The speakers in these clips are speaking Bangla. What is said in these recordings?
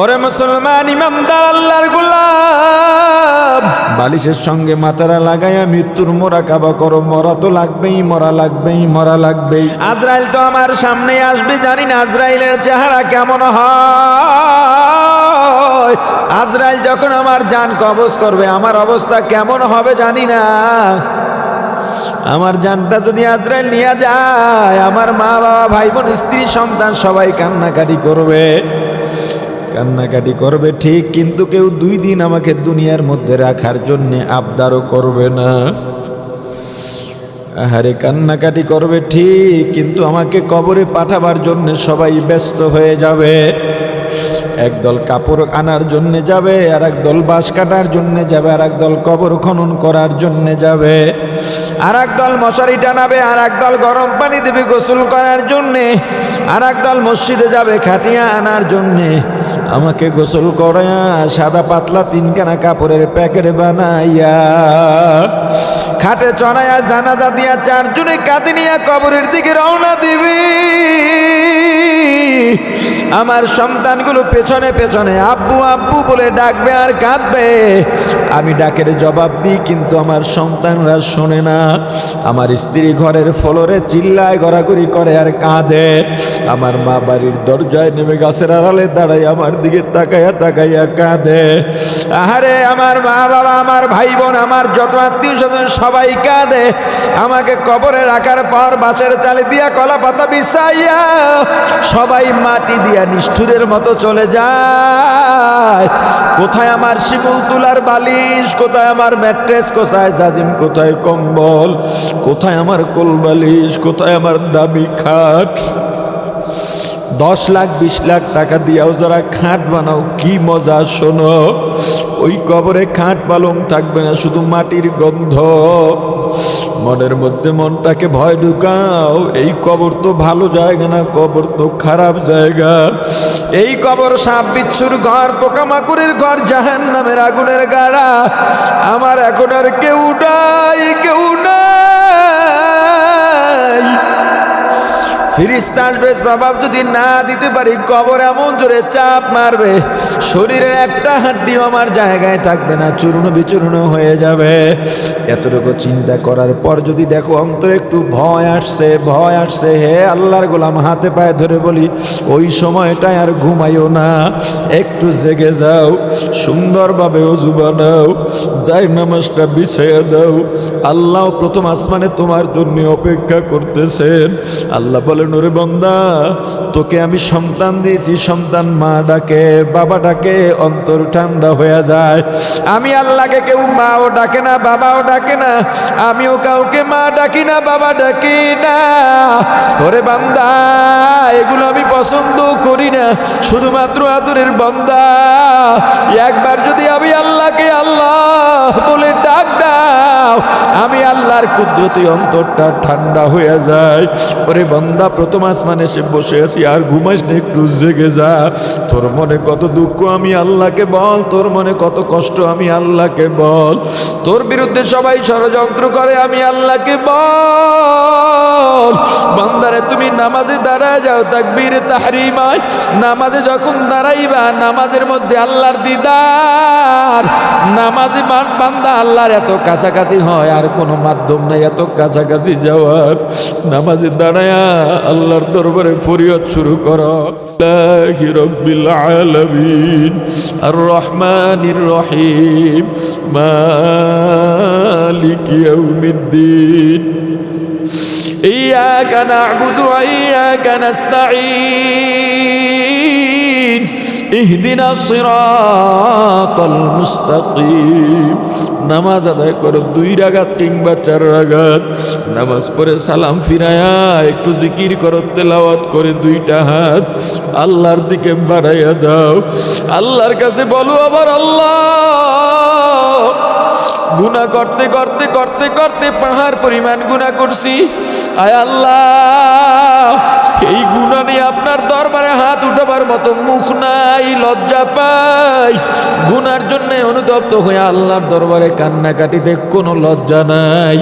ওরে মুসলমান ইমামদার আল্লাহর গোলাম। বালিশের সঙ্গে মাথারা লাগাইয়া মৃত্যুর মোরা কাবা করো। মরা তো লাগবেই, মরা লাগবেই মরা লাগবেই। আজরাইল তো আমার সামনে আসবে, জানি না আজরাইলের চেহারা কেমন হয়। আজরাইল যখন আমার জান কবজ করবে, আমার অবস্থা কেমন হবে জানি না। আমার জানটা যদি আজরাইল নিয়ে যায়, আমার মা বাবা ভাই বোন স্ত্রী, সন্তান সবাই কান্নাকাটি করবে। কান্নাকাটি করবে ঠিক, কিন্তু কেউ দুই দিন আমাকে দুনিয়ার মধ্যে রাখার জন্য আবদারও করবে না। আহারে, কান্নাকাটি করবে ঠিক, কিন্তু আমাকে কবরে পাঠাবার জন্য সবাই ব্যস্ত হয়ে যাবে। একদল কাপড় আনার জন্য যাবে আর দল বাঁশ কাটার জন্য যাবে আর দল কবর খনন করার জন্য যাবে। আর দল মশারি টানাবে আর দল গরম পানি দেবে গোসল করার জন্যে আর দল মসজিদে যাবে খাটিয়া আনার জন্যে। আমাকে গোসল করাইয়া সাদা পাতলা তিনখানা কাপড়ের প্যাকেট বানাইয়া, খাটে চড়াইয়া জানাজা দিয়া চারজনে কাঁদে নিয়া কবরের দিকে রওনা দিবি। আমার সন্তানগুলো পেছনে পেছনে আব্বু আব্বু বলে ডাকবে আর কাঁদবে। আমি ডাকের জবাব দিই, কিন্তু আমার সন্তানরা শোনে না। আমার স্ত্রী ঘরের ফলরে চিল্লায়, গড়াগড়ি করে আর কাঁদে। আমার মা বাড়ির দরজায় নেমে গাছের আড়ালে দাঁড়াই আমার দিকে তাকাইয়া তাকাইয়া কাঁদে। আহারে, আমার মা বাবা, আমার ভাই বোন, আমার যত আত্মীয় স্বজন, সবাই কাঁদে। আমাকে কবরে রাখার পর বাঁশের চালে দিয়া কলা পাতা বিছাইয়া সবাই মাটি দিয়া নিষ্ঠুরের মতো চলে যায়। কোথায় আমার শিমুল তুলার বালিশ? কোথায় আমার ম্যাট্রেস? কোথায় জাজিম? কোথায় কম্বল? কোথায় আমার কোল বালিশ? কোথায় আমার দামি খাট? দশ লাখ, বিশ লাখ টাকা দিয়াও যারা খাট বানাও, কি মজা শোনো। ওই কবরে খাট পালং থাকবে না, শুধু মাটির গন্ধ। মনের মধ্যে মনটাকে ভয় ঢুকাও। এই কবর তো ভালো জায়গা না, কবর তো খারাপ জায়গা। এই কবর সাপ বিচ্ছুর ঘর পোকামাকুরের ঘর জাহান নামের আগুনের গাড়া। আমার এখন আর কেউ নাই কেউ নাই। ফিরিস্তা আসবে জবাব যদি না দিতে পারি, কবর এমন জোরে চাপ মারবে। শরীরের একটা হাড্ডিও আমার জায়গায় থাকবে না, চূর্ণ বিচূর্ণ হয়ে যাবে। এতটুকু চিন্তা করার পর যদি দেখো অন্তরে একটু ভয় আসছে ভয় আসছে, হে আল্লাহর গোলাম, হাতে পায়ে ধরে বলি, ওই সময়টায় আর ঘুমাইও না। একটু জেগে যাও, সুন্দরভাবে অজু বানাও, যাই নামাজটা বিছাইয়া দাও। আল্লাহ প্রথম আসমানে তোমার জন্য অপেক্ষা করতেছেন। আল্লাহ বলেন, ওরে বন্দা, তোকে আমি সন্তান দিয়েছি, সন্তান মা ডাকে, বাবা ডাকে অন্তর ঠান্ডা হয়ে যায়। আমি আল্লাহকে কেউ মাও ডাকে না, বাবাও ডাকে না। আমিও কাউকে মা ডাকি না, বাবা ডাকি না। ওরে বান্দা, এগুলো আমি পছন্দ করি না। শুধুমাত্র আদরের বন্দা। একবার যদি আমি আল্লাহকে আল্লাহ আল্লাহর কুদরতি অন্তরটা ঠান্ডা হয়ে যায়। ওরে বন্দা, প্রথম আসমানে এসে বসে আছি, আর ঘুমাইস না, একটু জেগে যা। তোর মনে কত দুঃখ আমি আল্লাহকে বল, তোর মনে কত কষ্ট আমি আল্লাহকে বল। তোর বিরুদ্ধে সবাই ষড়যন্ত্র করে, আমি আল্লাহকে বল। বান্দারে, তুমি নামাজে দাঁড়ায় যাও, তাকবীর তাহরিমায়। নামাজে যখন দাঁড়াইবা, নামাজের মধ্যে আল্লাহর দিদার। নামাজে বান- বান্দা আল্লাহর এত কাছাকাছি হয়, আর কোনো মাধ্যম নাই এত কাছাকাছি যাওয়ার নামাজে দাঁড়ায়া আল্লাহর দরবারে ফরিয়াদ শুরু করো লাহি রব্বিল আলামিন আর রহমানির রহিম মালিক ইয়াউমিদ্দিন إياك نعبد وإياك نستعين اهدنا الصراط المستقيم নামাজ আদায় করো দুই রাগাত কিংবা চার রাগাত। নামাজ পড়ে সালাম ফিরায়া, একটু জিকির করো, তেলাওয়াত করে দুইটা হাত আল্লাহর দিকে বাড়াইয়া দাও। আল্লাহর কাছে বলো আবার আল্লাহ! গুণা করতে করতে করতে করতে পাহাড় পরিমাণ গুণা করছি। আয় আল্লাহ! গুণা নিয়ে আপনার দরবারে হাত উঠাবার মতো মুখ নাই, লজ্জা পাই। গুনার জন্য অনুতপ্ত হয়ে আল্লাহর দরবারে কান্নাকাটিতে কোনো লজ্জা নাই।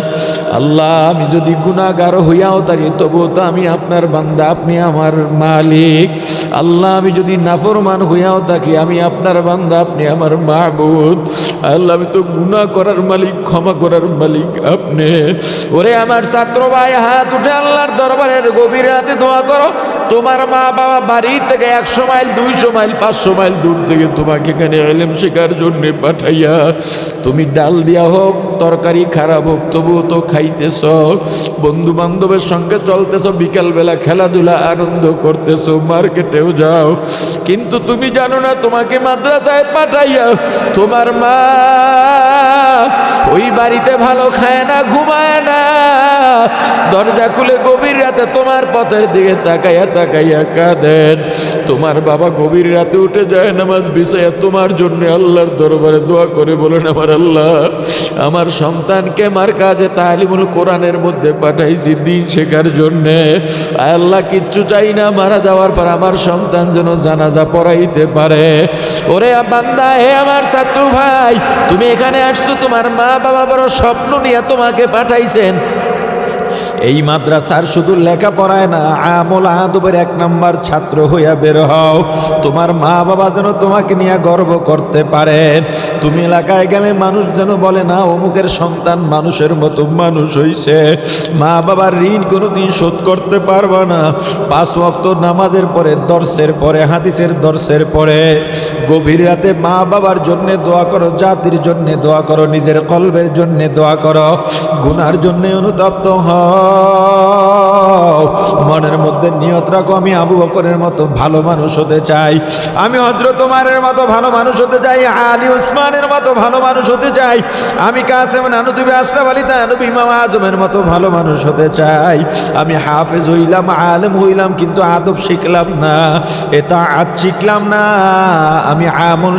আল্লাহ, আমি যদি গুণাগার হইয়াও থাকি, তবুও তো আমি আপনার বান্দা, আপনি আমার মালিক। আল্লাহ, আমি যদি নাফরমান হইয়াও থাকি, আমি আপনার বান্দা, আপনি আমার মাহবুদ আল্লাহ, আমি তো গুনাহ করার মালিক, ক্ষমা করার মালিক আপনি। ওরে আমার ছাত্র ভাই, হাত উঠে আল্লাহর দরবারের গভীর হাতে দোয়া করো। তোমার মা বাবা বাড়ি থেকে একশো মাইল, দুইশো মাইল, পাঁচশো মাইল দূর থেকে তোমাকে এখানে এলেম শেখার জন্য পাঠাইয়া তুমি ডাল দিয়া হোক, তরকারি খারাপ হোক, তবুও তো খাইতেছ। বন্ধু বান্ধবের সঙ্গে চলতেছ, বিকালবেলা খেলাধুলা আনন্দ করতেছ, মার্কেটেও যাও। কিন্তু তুমি জানো না, তোমাকে মাদ্রাসায় পাঠাইয়া তোমার মা ওই বাড়িতে ভালো খায় না, ঘুমায় না। দরজা খুলে গভীর রাতে তোমার পথের দিকে তাকাইয়া তাকাইয়া কাঁদেন। তোমার বাবা গভীর রাতে উঠে যায় নামাজ বিষয়ে তোমার জন্য আল্লাহর দরবারে দোয়া করে বলেন, আমার আল্লাহ, আমার সন্তানকে আমার কাজে তালিমুল কোরআনের মধ্যে পাঠাইছি দিন শেখার জন্যে। আল্লাহ, কিচ্ছু চাই না, মারা যাওয়ার পর আমার সন্তান যেন জানাজা পড়াইতে পারে। ওরে বান্দা, হে আমার ছাত্র ভাই, তুমি এখানে আসছো, তোমার মা বাবা বড় স্বপ্ন নিয়ে তোমাকে পাঠাইছেন। এই মাদ্রাসার শুধু লেখাপড়ায় না, আমল আদবের এক নাম্বার ছাত্র হইয়া বের হও। তোমার মা বাবা যেন তোমাকে নিয়ে গর্ব করতে পারে। তুমি এলাকায় গেলে মানুষ যেন বলে, না, অমুকের সন্তান মানুষের মতো মানুষ হইছে। মা বাবার ঋণ কোনোদিন শোধ করতে পারবে না। পাঁচ ওয়াক্ত নামাজের পরে, দর্শের পরে, হাদিসের দর্শের পরে। গভীর রাতে মা বাবার জন্য দোয়া করো, জাতির জন্যে দোয়া করো, নিজের কলবের জন্য দোয়া করো। গুনার জন্যে অনুতপ্ত হও। মনের মধ্যে নিয়ত রাখো, আমি আবু বকরের মতো ভালো মানুষ হতে চাই। আমি হজরত উমারের মতো ভালো মানুষ হতে চাই, আলী উসমানের মতো ভালো মানুষ হতে চাই। আমি কাসেম নানুতুবি আশরাফ আলী তানুবি ইমাম আজমের মতো ভালো মানুষ হতে চাই। আমি হাফেজ হইলাম, আলেম হইলাম, কিন্তু আদব শিখলাম না এটা আজ শিখলাম না। আমি আমল